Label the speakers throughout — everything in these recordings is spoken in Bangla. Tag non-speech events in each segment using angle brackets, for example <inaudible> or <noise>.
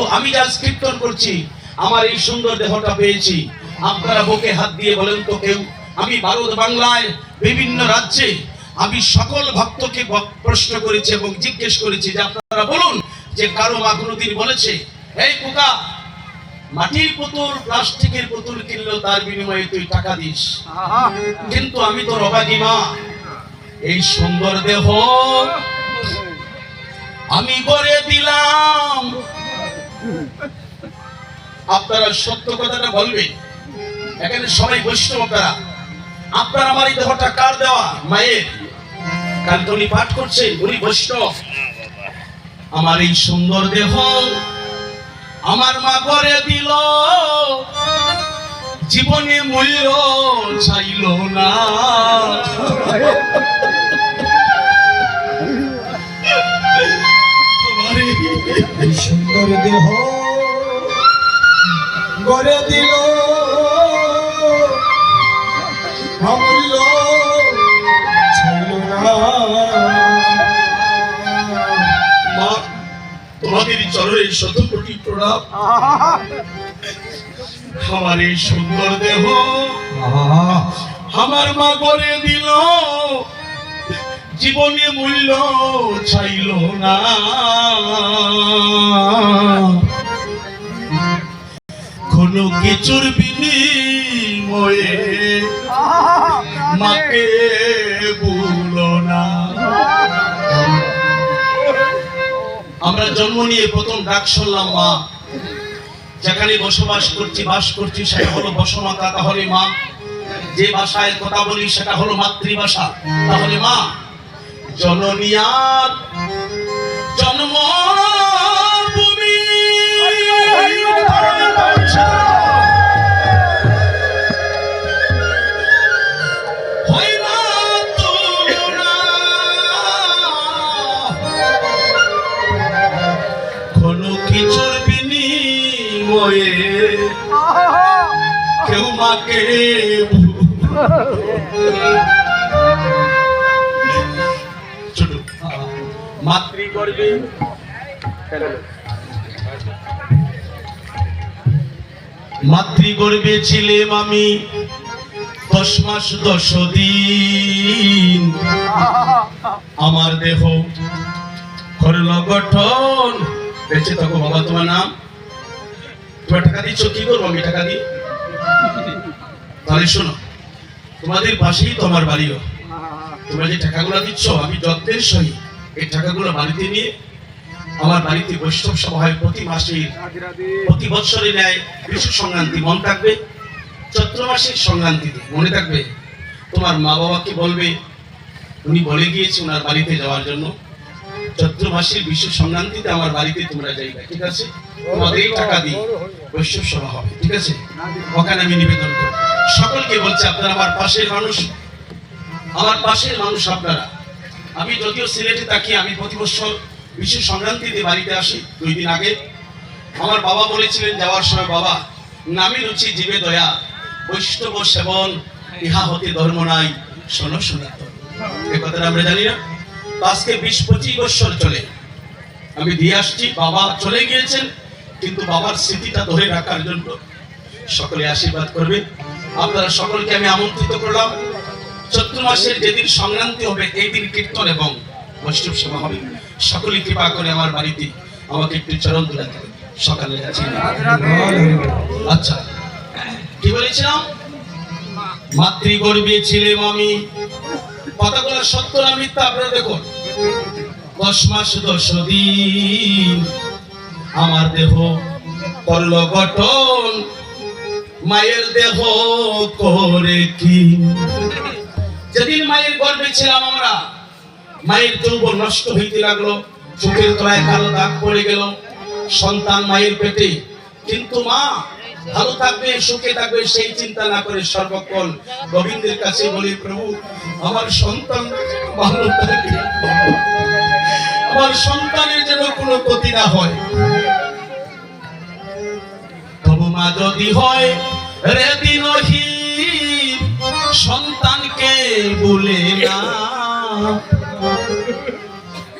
Speaker 1: কিন্তু আমি যা কীর্তন করছি আমার এই সুন্দর দেহটা পেয়েছি। আপনারা বুকে হাত দিয়ে বলেন তো কেউ আমি ভারত বাংলায় বিভিন্ন রাজ্যে আমি সকল ভক্তকে প্রশ্ন করেছি এবং জিজ্ঞেস করেছি যে আপনারা বলুন যে কারও মা কোনোদিন বলেছে এই পোকা মাটির পুতুল প্লাস্টিকের পুতুল কিনলেও তার বিনিময়ে তুই টাকা দিস। কিন্তু আমি তো রবাগী মা। এই সুন্দর দেহ আমি গড়ে দিলাম। আপনারা সত্য কথাটা বলবেন। এখানে সবাই বৈষ্ণব আপনারা আপনার আমার এই দেহটা কার দেওয়া? মায়ের। কারণ উনি পাঠ করছেন, উনি বৈষ্ণব। আমার এই সুন্দর দেহ আমার মা করে দিল। জীবনে মূল্য চাইল না।
Speaker 2: সুন্দর দেহ গড়ে দিল। অমূল্য ছিল না।
Speaker 1: মা তোমাদের চরণে শত কোটি প্রণাম। আমার এই সুন্দর দেহ আমার মা করে দিল। জীবনে মূল্য চাইল না। কোন কিছুর বিনিময়ে মাকে ভুলো না। আমরা জন্ম নিয়ে প্রথম ডাক শুনলাম মা। যেখানে বসবাস করছি, বাস করছি, সেটা হলো বসমাতা, তাহলে মা। যে ভাষায় কথা বলি, সেটা হলো মাতৃভাষা। তাহলে মা জননিয়ার জন্ম কিছুর বিনিময়ে কেউ মাকে <laughs> মাতৃগর্ভে। মাতৃগর্ভে ছিলাম আমি দশ মাস দশ দিন আমার দেহ করল গঠন। বেঁচে থাকো বাবা, তোমার নাম? তোমার টাকা দিচ্ছ, কি করব আমি টাকা দিই তাহলে শোনো, তোমাদের পাশেই তোমার বাড়িও। তোমরা যে টাকাগুলো দিচ্ছ, আমি যত্নের সহিত এই টাকাগুলো বাড়িতে নিয়ে আমার বাড়িতে বৈষ্ণব সভা হয় প্রতি মাসে, প্রতি বছরে নেয় বিশ্ব সংক্রান্তি মন থাকবে চৈত্র মাসের সংক্রান্তিতে মনে থাকবে। তোমার মা বাবাকে বলবে? উনি বলে গিয়েছে ওনার বাড়িতে যাওয়ার জন্য। চৈত্র মাসের বিশ্ব সংক্রান্তিতে আমার বাড়িতে তোমরা যাইবে, ঠিক আছে? তোমাদের টাকা দিই বৈষ্ণব সভা হবে, ঠিক আছে? ওখানে আমি নিবেদন করব। সকলকে বলছি, আপনারা আমার পাশের মানুষ, আমার পাশের মানুষ আপনারা। আমি যদিও সিলেটে থাকি, আমি প্রতি বছর বিশ্ব সংক্রান্তিতে বাড়িতে আসি, দুই দিন আগে। আমার বাবা বলেছিলেন, যাওয়ার সময়, বাবা, নামি রুচি, জীবে দয়া। বৈষ্ণব সেবন, ইহা হতে ধর্ম নাই। শোনো, সনাতন। এ কথাটা আমরা জানি না। আজকে বিশ পঁচিশ বছর চলে। আমি দিয়ে আসছি, বাবা চলে গিয়েছেন, কিন্তু বাবার স্মৃতিটা ধরে রাখার জন্য সকলে আশীর্বাদ করবে আপনারা সকলকে আমি আমন্ত্রিত করলাম। চৈত্র মাসের যেদিন সংক্রান্তি হবে, এই দিন কীর্তন এবং বৈষ্ণব সেবা হবে। সকলে কৃপা করে আমার বাড়িতে আমাকে একটু চরণ তুলে দেবে। সকালে আচ্ছা কি বলেছিলাম? মাতৃগর্ভে ছিলাম আমি। কথাগুলো সত্য না মিথ্যা আপনারা দেখুন। দশ মাস, দশ দিন আমার দেহ করল গঠন। মায়ের দেহ করে কি যেদিন মায়ের গর্ভে ছিলাম আমরা, মায়ের যৌবন নষ্ট হইতে লাগল, চোখের তলায় কালো দাগ পড়ে গেল, সন্তান মায়ের পেটে। কিন্তু মা, ভালো থাকবে, সুখে থাকবে, সেই চিন্তা না করে সর্বক্ষণ গোবিন্দের কাছে বলি, প্রভু, আমার সন্তান ভালো থাকে আমার সন্তানের যেন কোনো ক্ষতি না হয়। তবু মা যদি হয়, রে দিনহীন সন্তানকে বলে না।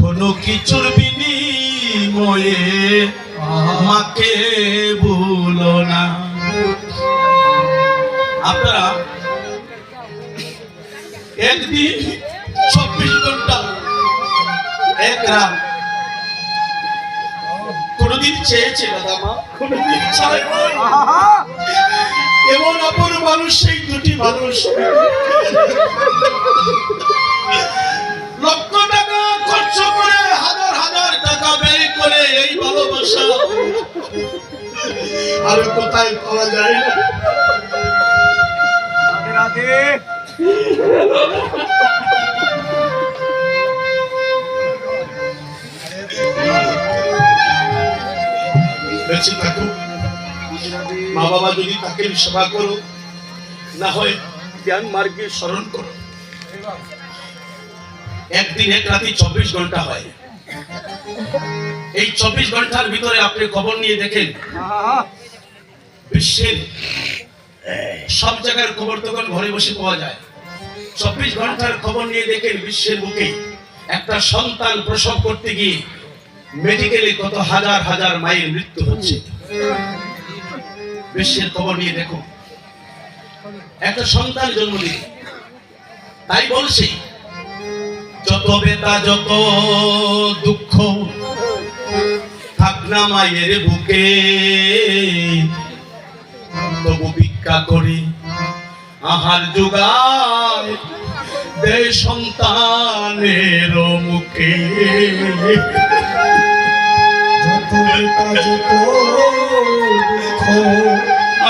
Speaker 1: কোনো কিছুর বিনিময়ে মাকে ভুলো না। আপনারা একদিন চব্বিশ ঘণ্টা এক রাত কোনদিন চেয়েছে দাদা মা? কোনদিন চায় নাই। এমন অপর মানুষ, সেই দুটি মানুষ। লক্ষ টাকা খরচ করে হাজার হাজার টাকা ব্যয় করে এই ভালোবাসা। আর কোথায় পাওয়া যায়? না বেঁচে থাকুক। মা বাবা যদি তাকে সেবা করো, না হয় জ্ঞান মার্গে স্মরণ করো। একদিন এক রাতে চব্বিশ ঘণ্টা হয়। এই চব্বিশ ঘণ্টার ভিতরে আপনি খবর নিয়ে দেখেন, বিশ্বের সব জায়গার খবর তখন ঘরে বসে পাওয়া যায়। চব্বিশ ঘণ্টার খবর নিয়ে দেখেন বিশ্বের বুকে একটা সন্তান প্রসব করতে গিয়ে মেডিকেলে কত হাজার হাজার মায়ের মৃত্যু হচ্ছে। বিশ্বের খবর নিয়ে দেখো। একটা সন্তান জন্ম দিল তাই বলছি, যত বেতা, যত দুঃখ থাক না মায়ের বুকে, তবু ভিক্ষা করি আহার যোগায় দে সন্তানের মুখে।
Speaker 2: যত বেটা যত দুঃখ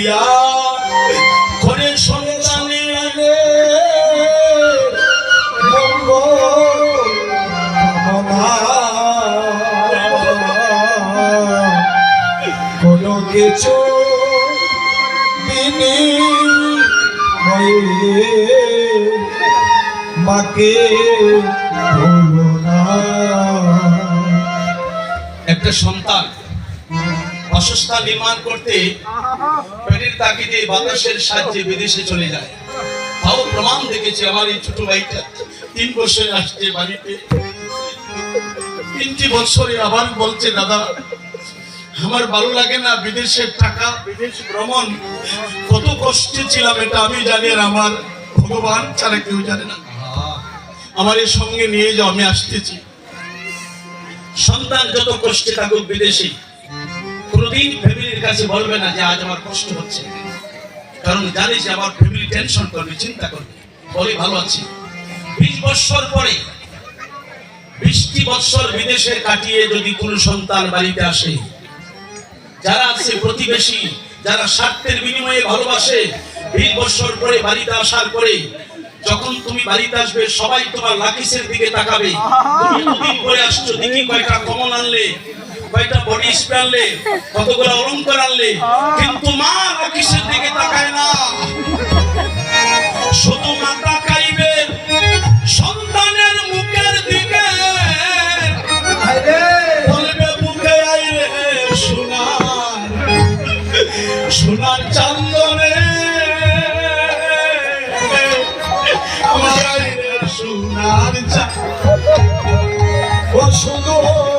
Speaker 1: দিয়া। করে সন্তানের
Speaker 2: কোনো কিছু বিনিময়ে মাকে
Speaker 1: একটা সন্তান বাসস্থান নির্মাণ করতে পেটের তাগিদে বাতাসের সাহায্যে বিদেশে চলে যায়। তাও প্রমাণ দেখেছি আমার এই ছোট ভাইটা। তিন বছর আসছে বাড়িতে। তিনটি বছরে আবার বলছে, দাদা, আমার ভালো লাগে না বিদেশের টাকা, বিদেশ ভ্রমণ। কত কষ্টে ছিলাম, এটা আমি জানি আর আমার ভগবান ছাড়া কেউ জানে না। আমার এর সঙ্গে নিয়ে যাও, আমি আসতেছি। সন্তান যত কষ্টে থাকুক বিদেশে কোনোদিন ফ্যামিলির কাছে বলবে না যে আজ আমার কষ্ট হচ্ছে, কারণ জানি যে আমার ফ্যামিলি টেনশন করবে, চিন্তা করবে। বলে, ভালো আছি। বিশ বৎসর পরে, বিশটি বৎসর বিদেশে কাটিয়ে যদি কোনো সন্তান বাড়িতে আসে, যারা আছে প্রতিবেশী, যারা স্বার্থের বিনিময়ে ভালোবাসে, বিশ বছর পরে বাড়িতে আসার পরে, যখন তুমি বাড়িতে আসবে, সবাই তোমার লাকিসের দিকে তাকাবে। তুমি দুদিন পরে আসছো, দেখি কয়টা কমন আনলে। কয়টা বডি স্প্রে আনলে? কতগুলো অলঙ্কার আনলে? কিন্তু মা রাকিসের দিকে তাকায় না। শুধু মা তাকাইবে সন্তানের মুখের দিকে। বলবে মুখে আইরে সোনার সোনার চান্দনে। আমার আইরে সোনার চা
Speaker 2: ও সুন্দর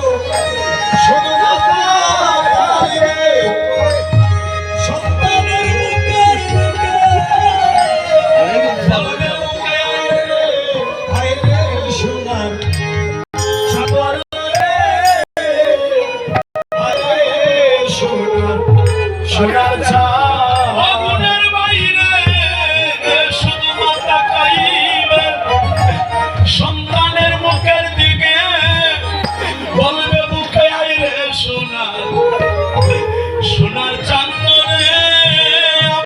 Speaker 2: We got a job.